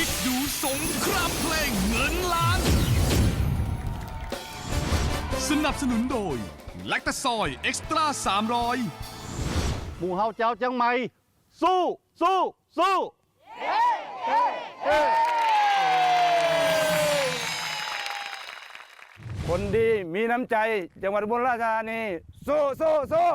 กิ๊กดูสงครามเพลงเงินล้าน สนับสนุนโดย แลคตาซอยเอ็กซ์ตร้า300 หมู่เฮาเจ้าจังไหมสู้ สู้ สู้ คนดีมีน้ำใจ จังหวัดอุบลราชธานี สู้ สู้ สู้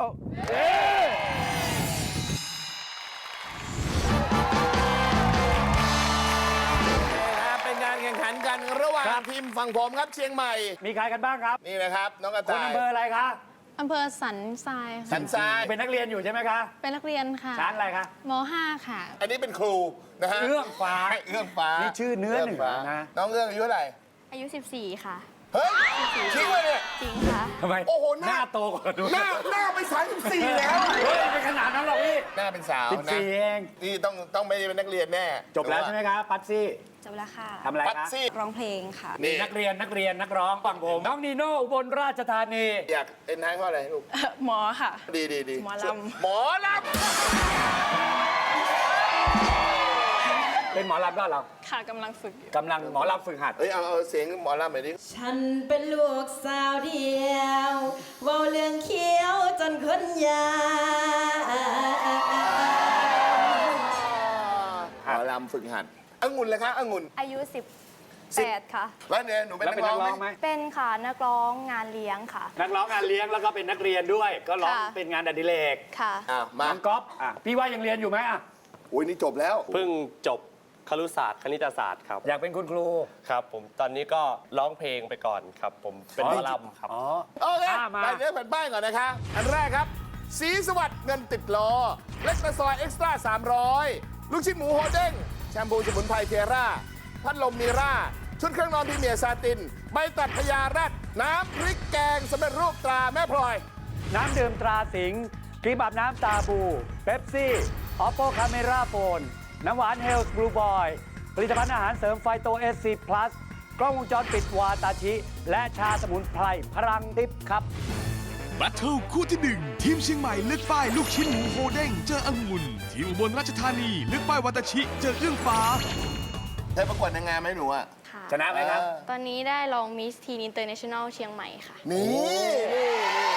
แข่งขันกันระหว่างทีมฝั่งผมครับเชียงใหม่ มีใครกันบ้างครับนี่นะครับ น้องกระคุณต่ายอำเภออะไรคะ อำเภอสันทรายสัค่ะนทราย เป็นนักเรียนอยู่ใช่ไหมคะเป็นนักเรียนค่ะชั้นอะไรคะ ม .5 ค่ะ อันนี้เป็นครูนะฮะเอื้องฟ้าเอื้องฟ้านี่นี่ชื่อเนื้อเหนือนะ น้องเอื้องอายุเท่าไหร่อายุ 14 ค่ะ เฮ้ยจริงเลยเนี่ย จริงค่ะ ทำไมโอ้โหหหน้าน้า โตกว่าดูหน้าหน้าไปสามสิบสี่แล้ว เฮ้ยเป็นขนาดนั้นหรอกพี่หน้าเป็นสาวสิบนะสี่เอง นี่ต้องต้องไม่ได้เป็นนักเรียนแน่จบแล้วใช่ไหมคะปัตซี่จบแล้วค่ะ ทำอะไรปัดคะซี่ร้องเพลงค่ะ นี่นักเรียนนักเรียนนักร้องฝั่งผม น้องนีโน่อุบลราชธานี อยากเป็นท้ายเพราะอะไรลูก หมอค่ะ ดีดีดีหมอลำ หมอล เป็นหมอลำด้วยเหรอค่ะกำลังฝึกอยู่ กำลังหมอลำฝึกหัดำเฮ้ยเอาเอาเสียงหมอลำหน่อยดิฉันเป็นลูกสาวเดียวเว้าเรื่องเขียวจนคนยา หมอลำฝึกหัดองุ่นเลยคะองุ่น อายุ 18 ค่ะ แล้วเนี่ยหนูเป็นแล้วนัเป็นกร้นัองกไหมร้องไหมเป็นค่ะนักร้องงานเลี้ยงค่ะ นักร้องงานเลี้ยงแล้วก็เป็นนักเรียนด้วย ก็ร้องค่ะ เป็นงานอดิเรกค่ะอ้าวมาน้องก๊อฟอะพี่ว่ายังเรียนอยู่ไหมอะ อุ้ยนี่จบแล้ว เพิ่งจบ ครุศาสตร์คณิตศาสตร์ครับอยากเป็นคุณครู ครับ ผมตอนนี้ก็ร้องเพลงไปก่อนครับ ผมเป็นหมอลำครับอ๋อโอเคอะมา ไปเลือกแผ่นป้ายก่อนนะคะอันแรกครับ สีสวัสดิ์เงินติดล้อ เล็กตะซอยเอ็กซ์ตร้า300 ลูกชิ้นหมูโฮเด้ง แชมพูสมุนไพรเทราพัดลมมีราชุดเครื่องนอนพรีเมียร์ซาติน ใบตัดพญาแรดน้ำพริกแกงสำเร็จรูปตราแม่พลอย น้ำดื่มตราสิงห์ครีมอาบน้ำตาบูเบปซี่ ออปโปคาเมราโฟน น้ำหวานเฮลส์บลูบอยผลิตภัณฑ์อาหารเสริมไฟโตเอสซีพลัสกล้องวงจรปิดวาตาชิ และชาสมุนไพรพลังทิพย์ครับแบทเทิลคู่ที่หนึ่งทีมเชียงใหม่เลือกป้ายลูกชิ้นหมูโฮเด้งเจอองุ่นทีมอุบลราชธานีเลือกป้ายวัตชิ เจอเอื้องฟ้าเธอประกวดนางงามไหมหนูอะ ค่ะ ชนะไหมครับ ตอนนี้ได้ลองมิสทีนอินเตอร์เนชั่นแนลเชียงใหม่ค่ะ นี่นี่นี่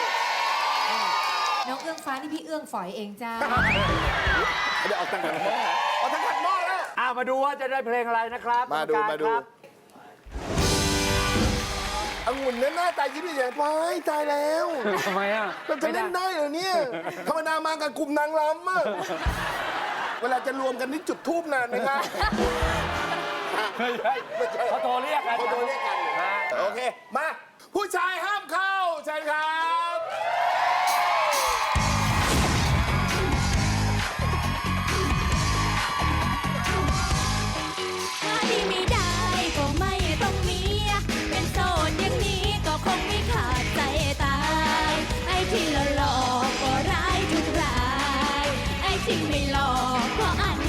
น้องเอื้องฟ้านี่พี่เอื้องฝอยเองจ้า เดี๋ยวเอาตังค์ขันหม้อเอาตังค์ขันหม้อแล้วอ้าว มาดูว่าจะได้เพลงอะไรนะครับมาดูกรรมาดูครับองุ่นเนี่ยหน้าตายิ้มใหญ่ๆว้ายตายแล้วทำไมอะเราจะเล่นได้เหรอเนี่ยธรรมดามากับกลุ่มนางรำอะเวลาจะรวมกันนี่จุดทูบนานไหมครับไม่ใช่เขาโทรเรียกกันเขาโทรเรียกกันฮะโอเค มา ผู้ชายห้า ไอ้ที่ไม่ห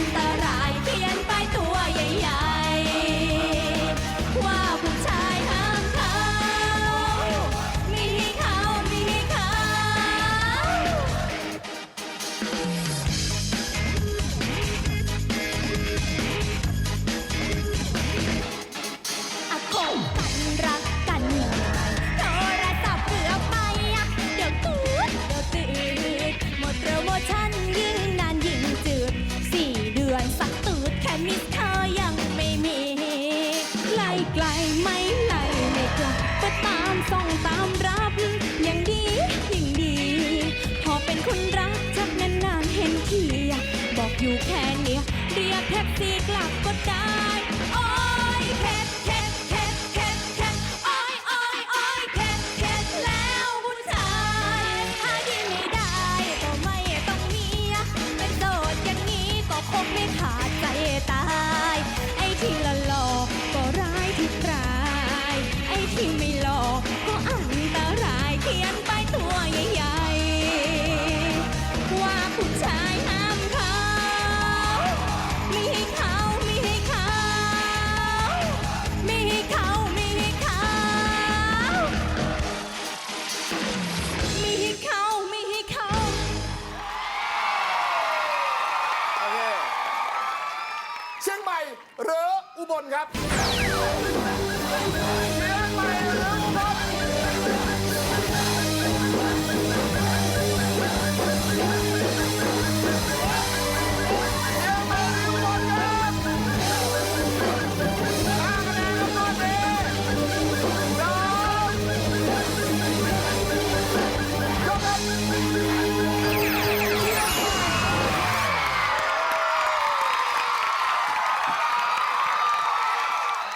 แท็กซี่กลับก็ได้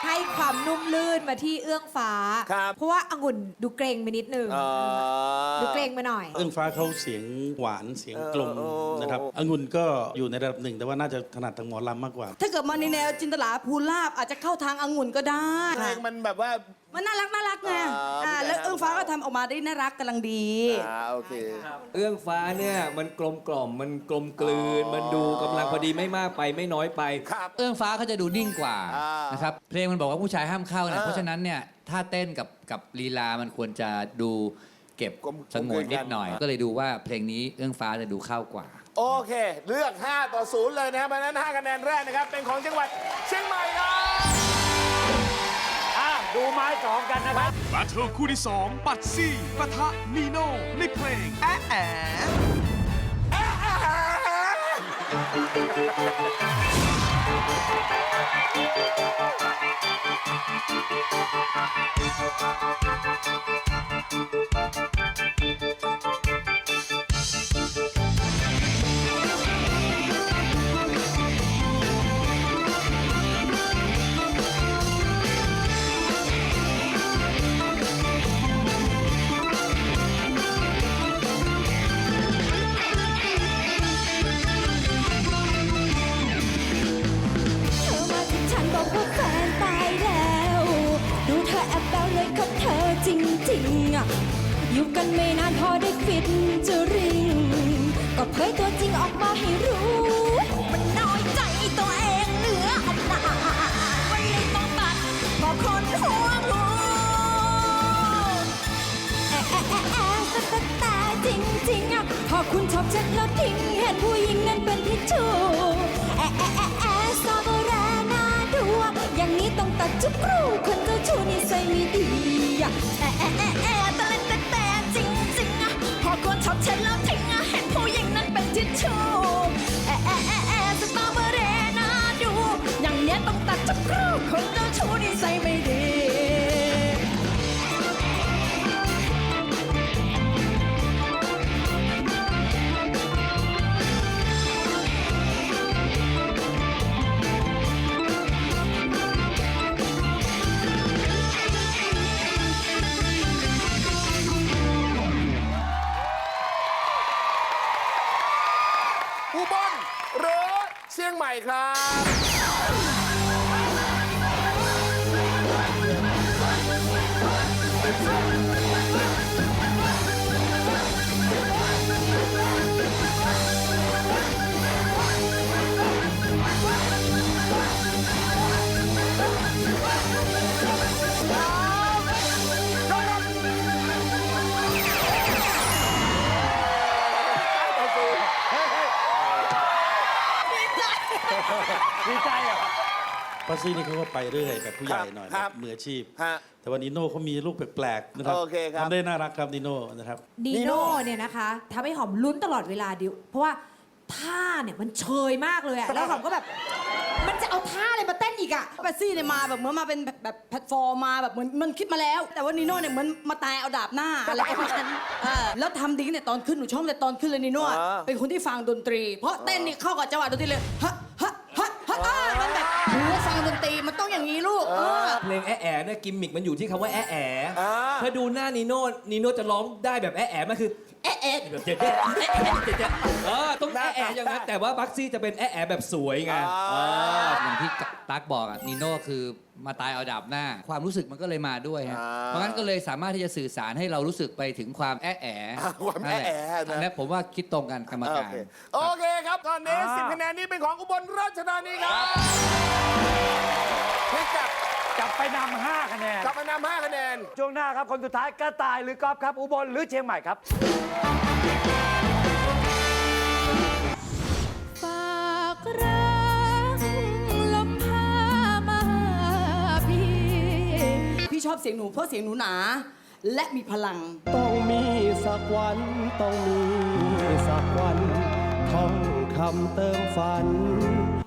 ให้ความนุ่มลื่นมาที่เอื้องฟ้า ครับเพราะว่าองุ่นดูเกรงไปนิดนึงอ่าดูเกรงไปหน่อย เอื้องฟ้าเขาเสียงหวานเสียงกลมเออเออ นะครับองุ่นก็อยู่ในระดับหนึ่ง แต่ว่าน่าจะถนัดทางหมอลำมากกว่า ถ้าเกิดมาในแนวจินตลาภูลาบอาจจะเข้าทางองุ่นก็ได้ เพลงมันแบบว่า มันน่ารักน่ารักไงอ่าอ่าไม่ได้แล้วเอื้องฟ้าก็ ทำออกมาได้น่ารักกำลังดี อ่าโอเค เอื้องฟ้าเนี่ยมันกลมกล่อมมันกลมกลืน มันดูกำลังพอดีไม่มากไปไม่น้อยไป ครับ เอื้องฟ้าเขาจะดูนิ่งกว่าอ่านนะครับเพลงมันบอกว่าผู้ชายห้ามเข้าอ่านะเพราะฉะนั้นเนี่ยถ้าเต้นกับกับลีลามันควรจะดูเก็บกลมสงวนนิกลมกลืนกัดนหน่อยก็เลยดูว่าเพลงนี้เอื้องฟ้าจะดูเข้ากว่า โอเค เลือก 5 ต่อ 0 เลยนะครับเพราะฉะนั้น 5 คะแนนแรกนะครับ เป็นของจังหวัดเชียงใหม่ครับอะ ดูไม้สองกันนะครับแบทเทิลคู่ที่2ปัดซี่ปะทะนีโน่ในเพลงแอะแอะเริง อยู่กันไม่นานพอได้ฟิตจะริง ก็เผยตัวจริงออกมาให้รู้ มันน้อยใจตัวเองเหลืออดาวันนี้ต้องตัดเพราะคนหัวงูแอะแอะแอะแอะแต่แต่แต่จริงๆอะพอคุณชอบเช็ดแล้วทิ้งเห็นผู้หญิงนั้นเป็นทิชชู่ ครับ ปัสซี่นี่เขาก็ไปเรื่อยแบบผู้ใหญ่หน่อยครับแบบมืออาชีพ ฮะแต่วันนิโน่เขามีลูกแปลกๆนะครับโอเคครับ ทำได้น่ารักครับนิโน่นะครับ ดีนีโน่ โน่เนี่ยนะคะทำให้หอมลุ้นตลอดเวลาดิวเพราะว่าท่าเนี่ยมันเชยมากเลยอะแล้วหอมก็แบบ มันจะเอาท่าอะไรมาเต้นอีกอะแปซี่เนี่ยมาแบบเหมือนมาเป็นแบบแบบแพลตฟอร์มมาแบบเหมือนมันคิดมาแล้ว แต่ว่านีโน่เนี่ยเหมือนมาตายเอาดาบหน้าอะไรประมาณนั้นเออแล้วทำดีตั้งแต่ตอนขึ้นหนูชอบแต่ตอนขึ้นเลยนีโน่อะอ่า เป็นคนที่ฟังดนตรี เพราะเต้นนี่เข้ากับจังหวะดนตรีเลยฮะ นตรีมั นต้องอย่างนี้ลูกเออเพลงแอะแอะเนี่ยกิมมิกมันอยู่ที่คำว่าแอะแอะอ่า ถ้าดูหน้านีโน่นีโน่จะร้องได้แบบแอะแอะมันคือแอะแอะแบบเจ๊เจ๊แอะแอะเจ๊เจ๊เออต้องแอะแอะอย่างนั้น แต่ว่าบักซี่จะเป็นแอะแอะแบบสวยไงอ่าเออ อย่างที่ตั๊กบอกอะนีโน่คือมาตายเอาดาบหน้า ความรู้สึกมันก็เลยมาด้วยฮะเพราะงั้นก็เลยสามารถที่จะสื่อสารให้เรารู้สึกไปถึงความแอะแอะอ่าความแอะแอะนะ นั่นหละอันนี้ผมว่าคิดตรงกันกรรมโอการ เคโอเคครับ ตอนนี้ อ่า 10คะแนนนี้เป็นของอุบลราชธานีครับพลิกกลับ จับไปนำห้าคะแนน กลับมานำ5คะแนน ช่วงหน้าครับ คนสุดท้ายกระต่ายหรือกอล์ฟครับ อุบลหรือเชียงใหม่ครับ ฝากรักลมพามาให้อบเสียงหนูเพราะเสียงหนูหนา และมีพลัง ต้องมีสักวันต้องมีสักวันท่องคำเติมฝัน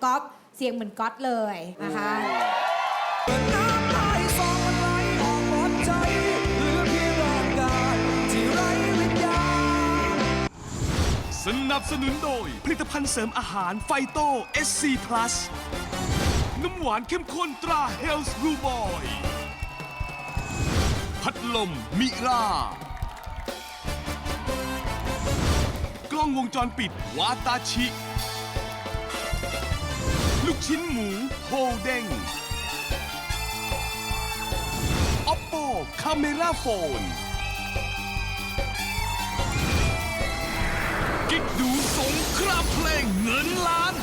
ก๊อฟเสียงเหมือนก๊อตเลยนะคะส นับสนุนโดย ผลิตภัณฑ์เสริมอาหารไฟโต SC Plus น้ำหวานเข้มข้นตรา Health Blue Boy พัดลมมิรา กล้องวงจรปิดวาตาชิ ลูกชิ้นหมูโฮเด้ง Oppo Camera Phone กิ๊กดูสงครามเพลงเงินล้าน